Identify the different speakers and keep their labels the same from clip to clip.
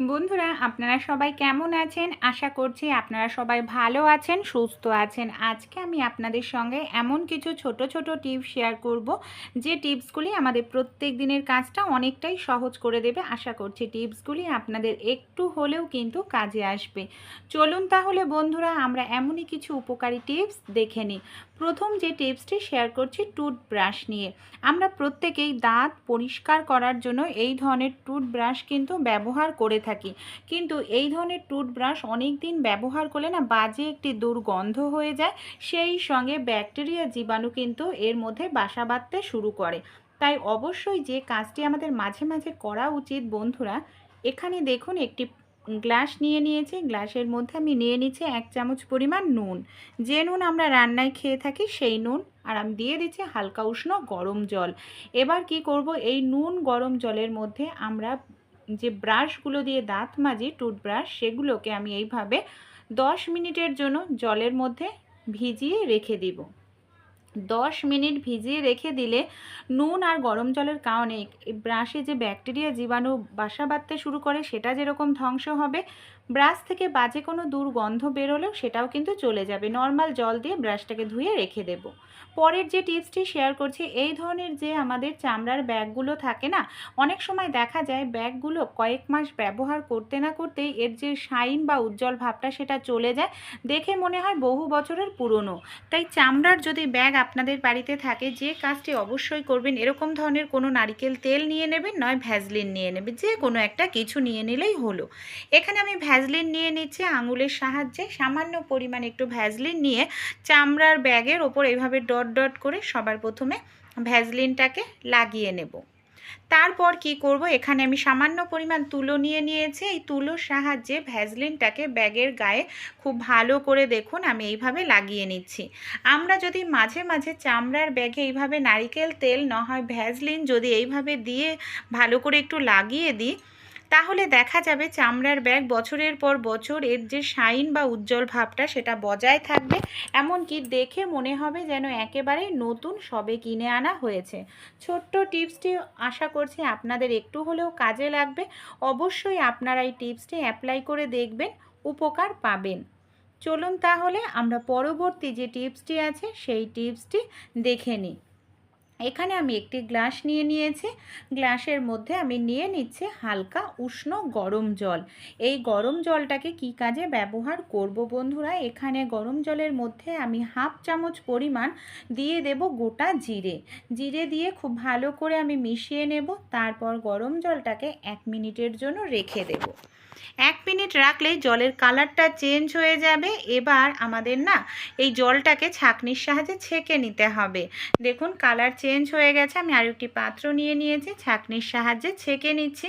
Speaker 1: বন্ধুরা, আপনারা সবাই কেমন আছেন? আশা করছি আপনারা সবাই ভালো আছেন, সুস্থ আছেন। আজকে আমি আপনাদের সঙ্গে এমন কিছু ছোট ছোট টিপস শেয়ার করব, যে টিপসগুলি আমাদের প্রত্যেক দিনের কাজটা অনেকটাই সহজ করে দেবে। আশা করছি টিপসগুলি আপনাদের একটু হলেও কিন্তু কাজে আসবে। চলুন তাহলে বন্ধুরা, আমরা এমনই কিছু উপকারী টিপস দেখে নিই। প্রথম যে টিপসটি শেয়ার করছি টুথব্রাশ নিয়ে। আমরা প্রত্যেকেই দাঁত পরিষ্কার করার জন্য এই ধরনের টুথব্রাশ কিন্তু ব্যবহার করে থাকি। কিন্তু এই ধরনের টুথব্রাশ অনেক দিন ব্যবহার করলে না বাজে একটি দুর্গন্ধ হয়ে যায়, সেই সঙ্গে ব্যাকটেরিয়া জীবাণু কিন্তু এর মধ্যে বাসা বাঁধতে শুরু করে। তাই অবশ্যই যে কাজটি আমাদের মাঝে মাঝে করা উচিত বন্ধুরা, এখানে দেখুন একটি গ্লাস নিয়ে নিয়েছি। গ্লাসের মধ্যে আমি নিয়ে নিচ্ছি এক চামচ পরিমাণ নুন। যে নুন আমরা রান্নায় খেয়ে থাকি সেই নুন। আর আমি দিয়ে দিচ্ছি হালকা উষ্ণ গরম জল। এবার কি করব? এই নুন গরম জলের মধ্যে আমরা যে ব্রাশগুলো দিয়ে দাঁত মাজি, টুথব্রাশ, সেগুলোকে আমি এইভাবে দশ মিনিটের জন্য জলের মধ্যে ভিজিয়ে রেখে দিব। দশ মিনিট ভিজিয়ে রেখে দিলে নুন আর গরম জলের কারণে ব্রাশে যে ব্যাকটেরিয়া জীবাণু বাসা বাঁধতে শুরু করে, সেটা যেরকম ধ্বংস হবে, ব্রাশ থেকে বাজে কোনো দুর্গন্ধ বেরোলেও সেটাও কিন্তু চলে যাবে। নর্মাল জল দিয়ে ব্রাশটাকে ধুয়ে রেখে দেব। পরের যে টিপসটি শেয়ার করছি, এই ধরনের যে আমাদের চামড়ার ব্যাগগুলো থাকে না, অনেক সময় দেখা যায় ব্যাগগুলো কয়েক মাস ব্যবহার করতে না করতেই এর যে শাইন বা উজ্জ্বল ভাবটা সেটা চলে যায়। দেখে মনে হয় বহু বছরের পুরনো। তাই চামড়ার যদি ব্যাগ আপনাদের বাড়িতে থাকে, যে কাজটি অবশ্যই করবেন, এরকম ধরনের কোনো নারিকেল তেল নিয়ে নেবেন, নয় ভ্যাজলিন নিয়ে নেবেন, যে কোনো একটা কিছু নিয়ে নিলেই হলো। এখানে আমি ভ্যাজলিন নিয়ে নিচ্ছি আঙুলের সাহায্যে, সামান্য পরিমাণ একটু ভ্যাজলিন নিয়ে চামড়ার ব্যাগের ওপর এভাবে ডট ডট করে সবার প্রথমে ভ্যাজলিনটাকে লাগিয়ে নেব। তারপর কি করব? এখানে আমি সামান্য পরিমাণ তুলো নিয়ে নিয়েছি। এই তুলোর সাহায্যে ভ্যাজলিনটাকে ব্যাগের গায়ে খুব ভালো করে দেখুন, আমি এইভাবে লাগিয়ে নিচ্ছি। আমরা যদি মাঝে মাঝে চামড়ার ব্যাগে এইভাবে নারিকেল তেল, না হয় ভ্যাজলিন যদি এইভাবে দিয়ে ভালো করে একটু লাগিয়ে দিই তাহলে দেখা যাবে চামড়ার ব্যাগ বছরের পর বছর এর যে শাইন বা উজ্জ্বল ভাবটা সেটা বজায় থাকবে। এমনকি দেখে মনে হবে যেন একেবারে নতুন সবে কিনে আনা হয়েছে। ছোট্ট টিপসটি আশা করছি আপনাদের একটু হলেও কাজে লাগবে। অবশ্যই আপনারা এই টিপসটি অ্যাপ্লাই করে দেখবেন, উপকার পাবেন। চলুন তাহলে আমরা পরবর্তী যে টিপসটি আছে সেই টিপসটি দেখে নিই। এখানে আমি একটি গ্লাস নিয়ে নিয়েছি। গ্লাসের মধ্যে আমি নিয়ে নিচ্ছি হালকা উষ্ণ গরম জল। এই গরম জলটাকে কি কাজে ব্যবহার করব বন্ধুরা? এখানে গরম জলের মধ্যে আমি হাফ চামচ পরিমাণ দিয়ে দেব গোটা জিরে। জিরে দিয়ে খুব ভালো করে আমি মিশিয়ে নেব। তারপর গরম জলটাকে এক মিনিটের জন্য রেখে দেব। এক মিনিট রাখলেই জলের কালারটা চেঞ্জ হয়ে যাবে। এবার আমাদের না এই জলটাকে ছাঁকনির সাহায্যে ছেঁকে নিতে হবে। দেখুন কালার চেঞ্জ হয়ে গেছে, আমি আর একটি পাত্র নিয়ে নিয়েছি, ছাঁকনির সাহায্যে ছেঁকে নিচ্ছি।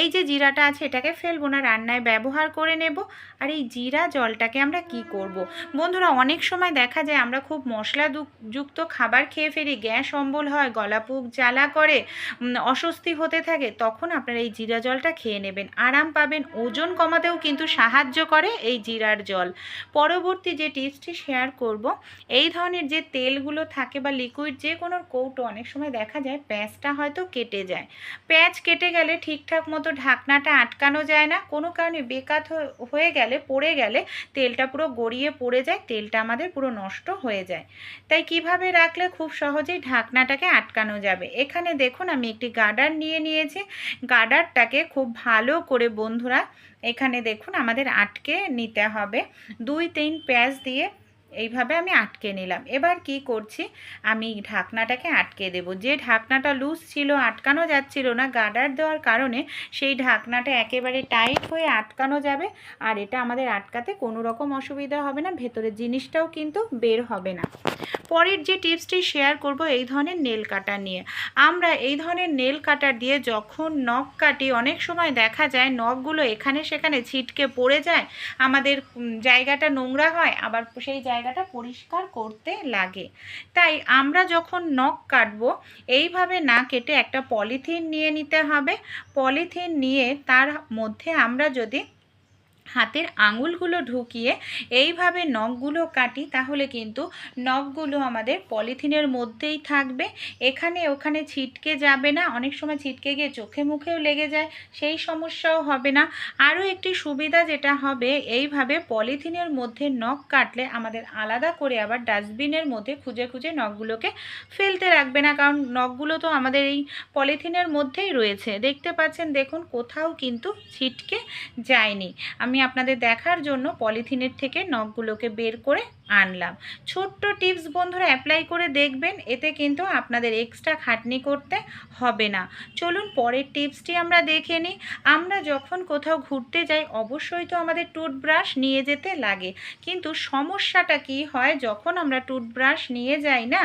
Speaker 1: এই যে জিরাটা আছে এটাকে ফেলব না, রান্নায় ব্যবহার করে নেব। আর এই জিরা জলটাকে আমরা কি করব। বন্ধুরা, অনেক সময় দেখা যায় আমরা খুব মশলা যুক্ত খাবার খেয়ে ফেলি, গ্যাস অম্বল হয় গলাপুক জ্বালা করে অস্বস্তি হতে থাকে, তখন আপনারা এই জিরা জলটা খেয়ে নেবেন। আরাম পাবেন ওজন কমাতেও কিন্তু সাহায্য করে এই জিরার জল। পরবর্তী যে টিপসটি শেয়ার করব, এই ধরনের যে তেলগুলো থাকে বা লিকুইড যে কোনো কৌটো অনেক সময় দেখা যায় প্যাঁচটা হয়তো কেটে যায়। প্যাঁচ কেটে গেলে ঠিকঠাক মতো ঢাকনাটা আটকানো যায় না। কোনো কারণে বেকাত হয়ে গেলে, পড়ে গেলে তেলটা পুরো গড়িয়ে পড়ে যায়, তেলটা আমাদের পুরো নষ্ট হয়ে যায়। তাই কীভাবে রাখলে খুব সহজেই ঢাকনাটাকে আটকানো যাবে? এখানে দেখুন, আমি একটি গার্ডার নিয়ে নিয়েছি। গার্ডারটাকে খুব ভালো করে বন্ধুরা এখানে দেখুন আমাদের আটকে নিতে হবে। দুই তিন পেঁয়াজ দিয়ে এইভাবে আমি আটকে নিলাম। এবার কি করছি? আমি ঢাকনাটাকে আটকে দেব। যে ঢাকনাটা লুজ ছিল, আটকানো যাচ্ছিল না গার্ডার দেওয়ার কারণে সেই ঢাকনাটা একেবারে টাইট হয়ে আটকানো যাবে আর এটা আমাদের আটকাতে কোনো রকম অসুবিধা হবে না, ভেতরের জিনিসটাও কিন্তু বের হবে না। পরের যে টিপসটি শেয়ার করব, এই ধরনের নেল কাটার নিয়ে। আমরা এই ধরনের নেল কাটার দিয়ে যখন নখ কাটি, অনেক সময় দেখা যায় নখগুলো এখানে সেখানে ছিটকে পড়ে যায়, আমাদের জায়গাটা নোংরা হয়, আবার সেই জায়গাটা পরিষ্কার করতে লাগে। তাই আমরা যখন নখ কাটবো, এইভাবে না কেটে একটা পলিথিন নিয়ে নিতে হবে। পলিথিন নিয়ে তার মধ্যে আমরা যদি হাতের আঙুলগুলো ঢুকিয়ে এইভাবে নখগুলো কাটি, তাহলে কিন্তু নখগুলো আমাদের পলিথিনের মধ্যেই থাকবে। এখানে ওখানে ছিটকে যাবে না। অনেক সময় ছিটকে গিয়ে চোখে মুখেও লেগে যায়, সেই সমস্যাও হবে না। আরও একটি সুবিধা যেটা হবে, এইভাবে পলিথিনের মধ্যে নখ কাটলে আমাদের আলাদা করে আবার ডাস্টবিনের মধ্যে খুঁজে খুঁজে নখগুলোকে ফেলতে রাখবে না। কারণ নখগুলো তো আমাদের এই পলিথিনের মধ্যেই রয়েছে। দেখতে পাচ্ছেন, দেখুন, কোথাও কিন্তু ছিটকে যায়নি। আমি আপনাদের দেখার জন্য পলিথিনের থেকে নখগুলোকে বের করে আনলাম। ছোট্ট টিপস বন্ধুরা অ্যাপ্লাই করে দেখবেন, এতে কিন্তু আপনাদের এক্সট্রা খাটনি করতে হবে না। চলুন পরের টিপসটি আমরা দেখে নিই। আমরা যখন কোথাও ঘুরতে যাই, অবশ্যই তো আমাদের টুথব্রাশ নিয়ে যেতে লাগে। কিন্তু সমস্যাটা কি হয়, যখন আমরা টুথব্রাশ নিয়ে যাই না,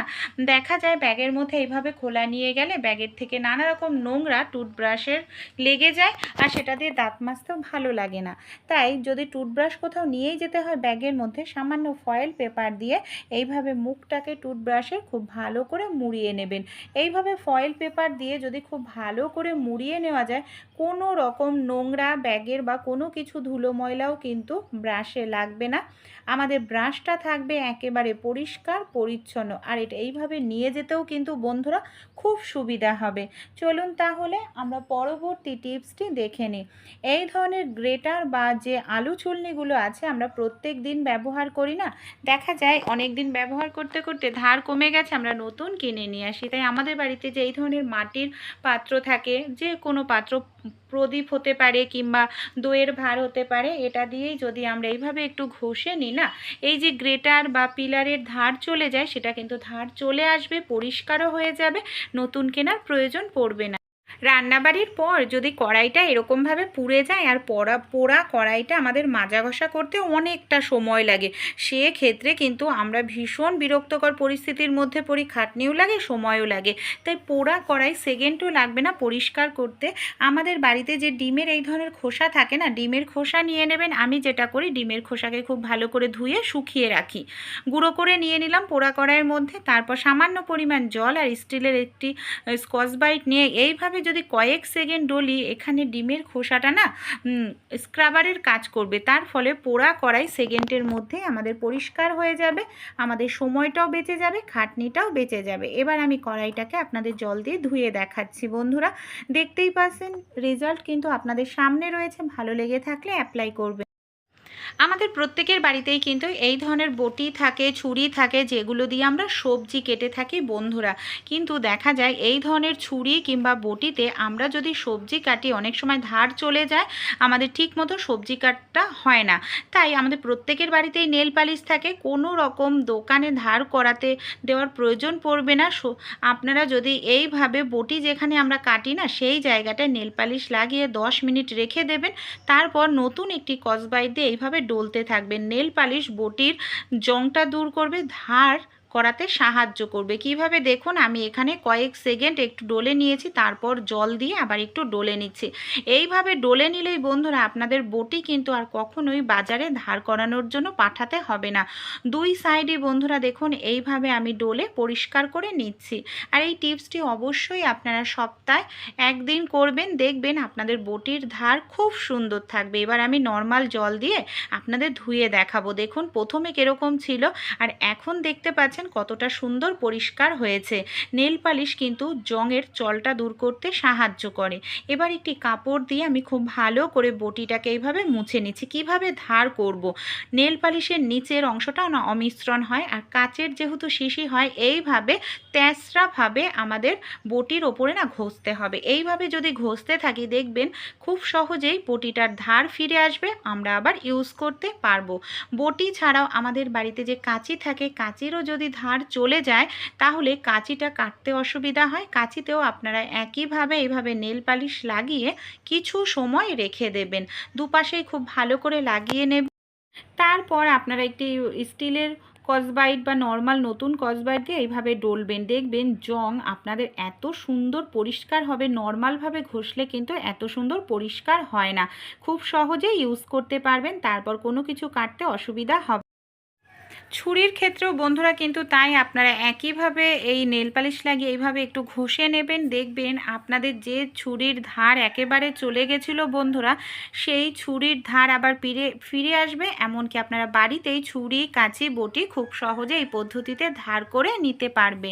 Speaker 1: দেখা যায় ব্যাগের মধ্যে এইভাবে খোলা নিয়ে গেলে ব্যাগের থেকে নানা রকম নোংরা টুথব্রাশের লেগে যায়, আর সেটা দিয়ে দাঁত মাজতেও ভালো লাগে না। তাই যদি টুথব্রাশ কোথাও নিয়েই যেতে হয়, ব্যাগের মধ্যে সামান্য ফয়েল পেপার দিয়ে এইভাবে মুখটাকে টুথব্রাশের খুব ভালো করে মুড়িয়ে নেবেন। এইভাবে ফয়েল পেপার দিয়ে যদি খুব ভালো করে মুড়িয়ে নেওয়া যায়, কোনো রকম নোংরা ব্যাগের বা কোনো কিছু ধুলো ময়লাও কিন্তু ব্রাশে লাগবে না। আমাদের ব্রাশটা থাকবে একেবারে পরিষ্কার, পরিচ্ছন্ন। আর এটা এইভাবে নিয়ে যেতেও কিন্তু বন্ধুরা খুব সুবিধা হবে। চলুন তাহলে আমরা পরবর্তী টিপসটি দেখে নিই। এই ধরনের গ্রেটার বা যে আলু চুলনিগুলো আছে, আমরা প্রত্যেক দিন ব্যবহার করি না দেখা যায় অনেক দিন ব্যবহার করতে করতে ধার কমে গেছে, আমরা নতুন কিনে নিয়ে আসি। তাই আমাদের বাড়িতে যে এই ধরনের মাটির পাত্র থাকে, যে কোনো পাত্র প্রদীপ হতে পারে কিংবা দইয়ের ভার হতে পারে, এটা দিয়েই যদি আমরা এইভাবে একটু ঘষে নিই না, এই যে গ্রেটার বা পিলারের ধার চলে যায়, সেটা কিন্তু ধার চলে আসবে, পরিষ্কারও হয়ে যাবে, নতুন কেনার প্রয়োজন পড়বে না। রান্নাবাড়ির পর যদি কড়াইটা এরকমভাবে পুড়ে যায় আর পোড়া পোড়া কড়াইটা আমাদের মাজা ঘষা করতে অনেকটা সময় লাগে। সেক্ষেত্রে কিন্তু আমরা ভীষণ বিরক্তকর পরিস্থিতির মধ্যে পড়ি, খাটনিও লাগে, সময়ও লাগে। তাই পোড়া কড়াই সেকেন্ডও লাগবে না পরিষ্কার করতে। আমাদের বাড়িতে যে ডিমের এই ধরনের খোসা থাকে না, ডিমের খোসা নিয়ে নেবেন। আমি যেটা করি, ডিমের খোসাকে খুব ভালো করে ধুয়ে শুকিয়ে রাখি। গুঁড়ো করে নিয়ে নিলাম পোড়া কড়াইয়ের মধ্যে। তারপর সামান্য পরিমাণ জল আর স্টিলের একটি স্কচ বাইট নিয়ে এইভাবে যদি কয়েক সেকেন্ড ডলি, এখানে ডিমের খোসাটা না স্ক্রাবারের কাজ করবে। তার ফলে পোড়া কড়াই সেকেন্ডের মধ্যে আমাদের পরিষ্কার হয়ে যাবে, আমাদের সময়টাও বেঁচে যাবে, খাটনিটাও বেঁচে যাবে। এবার আমি কড়াইটাকে আপনাদের জল দিয়ে ধুয়ে দেখাচ্ছি, বন্ধুরা। দেখতেই পাচ্ছেন রেজাল্ট কিন্তু আপনাদের সামনে রয়েছে। ভালো লেগে থাকলে অ্যাপ্লাই করবে আমাদের প্রত্যেকের বাড়িতেই কিন্তু এই ধরনের বটি থাকে, ছুরি থাকে, যেগুলো দিয়ে আমরা সবজি কেটে থাকি বন্ধুরা। কিন্তু দেখা যায় এই ধরনের ছুরি কিংবা বটিতে আমরা যদি সবজি কাটি, অনেক সময় ধার চলে যায়, আমাদের ঠিক মতো সবজি কাটটা হয় না। তাই আমাদের প্রত্যেকের বাড়িতেই নেল পালিশ থাকে, কোনো রকম দোকানে ধার করাতে দেওয়ার প্রয়োজন পড়বে না। আপনারা যদি এইভাবে বটি যেখানে আমরা কাটি না, সেই জায়গাটায় নেল পালিশ লাগিয়ে দশ মিনিট রেখে দেবেন। তারপর নতুন একটি কসবাই দিয়ে এইভাবে ডলতে থাকবে। নেল পালিশ বটির জংটা দূর করবে। ধার করাতে সাহায্য করবে। কীভাবে? দেখুন, আমি এখানে কয়েক সেকেন্ড একটু ডলে নিয়েছি, তারপর জল দিয়ে আবার একটু ডলে নিচ্ছি। এইভাবে ডলে নিলেই বন্ধুরা আপনাদের বটি কিন্তু আর কখনোই বাজারে ধার করানোর জন্য পাঠাতে হবে না। দুই সাইডে বন্ধুরা দেখুন, এইভাবে আমি ডোলে পরিষ্কার করে নিচ্ছি। আর এই টিপসটি অবশ্যই আপনারা সপ্তাহে একদিন করবেন, দেখবেন আপনাদের বটির ধার খুব সুন্দর থাকবে। এবার আমি নর্মাল জল দিয়ে আপনাদের ধুয়ে দেখাবো। দেখুন, প্রথমে কীরকম ছিল, আর এখন দেখতে পাচ্ছেন দেখেছেন কতটা সুন্দর পরিষ্কার হয়েছে। নেল পালিশ কিন্তু জংয়ের চলটা দূর করতে সাহায্য করে। এবার একটি কাপড় দিয়ে আমি খুব ভালো করে বটিটাকে এইভাবে মুছে নিচ্ছি। কীভাবে ধার করব। নেল পালিশের নিচের অংশটা না অমিশ্রণ হয় আর কাচের যেহেতু শিশি হয়, এইভাবে তেসরাভাবে আমাদের বটির ওপরে না ঘষতে হবে। এইভাবে যদি ঘষতে থাকি দেখবেন খুব সহজেই বটিটার ধার ফিরে আসবে, আমরা আবার ইউজ করতে পারব। বটি ছাড়াও আমাদের বাড়িতে যে কাঁচি থাকে, কাঁচিরও যদি ধার চলে যায়, তাহলে কাঁচিটা কাটতে অসুবিধা হয়। কাঁচিতেও আপনারা একইভাবে এইভাবে নেল পালিশ লাগিয়ে কিছু সময় রেখে দেবেন। দুপাশেই খুব ভালো করে লাগিয়ে নেবেন। তারপর আপনারা একটি স্টিলের কসবাইট বা নর্মাল নতুন কসবাইট দিয়ে এইভাবে ডলবেন। দেখবেন জং আপনাদের এত সুন্দর পরিষ্কার হবে, নর্মালভাবে ঘষলে কিন্তু এত সুন্দর পরিষ্কার হয় না। খুব সহজে ইউজ করতে পারবেন, তারপর কোনো কিছু কাটতে অসুবিধা হবে ছুরির ক্ষেত্রেও বন্ধুরা কিন্তু তাই আপনারা একইভাবে এই নেল পালিশ লাগিয়ে এইভাবে একটু ঘষে নেবেন। দেখবেন আপনাদের যে ছুরির ধার একেবারে চলে গেছিল বন্ধুরা, সেই ছুরির ধার আবার ফিরে ফিরে আসবে। এমনকি আপনারা বাড়িতেই ছুরি, কাঁচি, বটি খুব সহজে এই পদ্ধতিতে ধার করে নিতে পারবেন।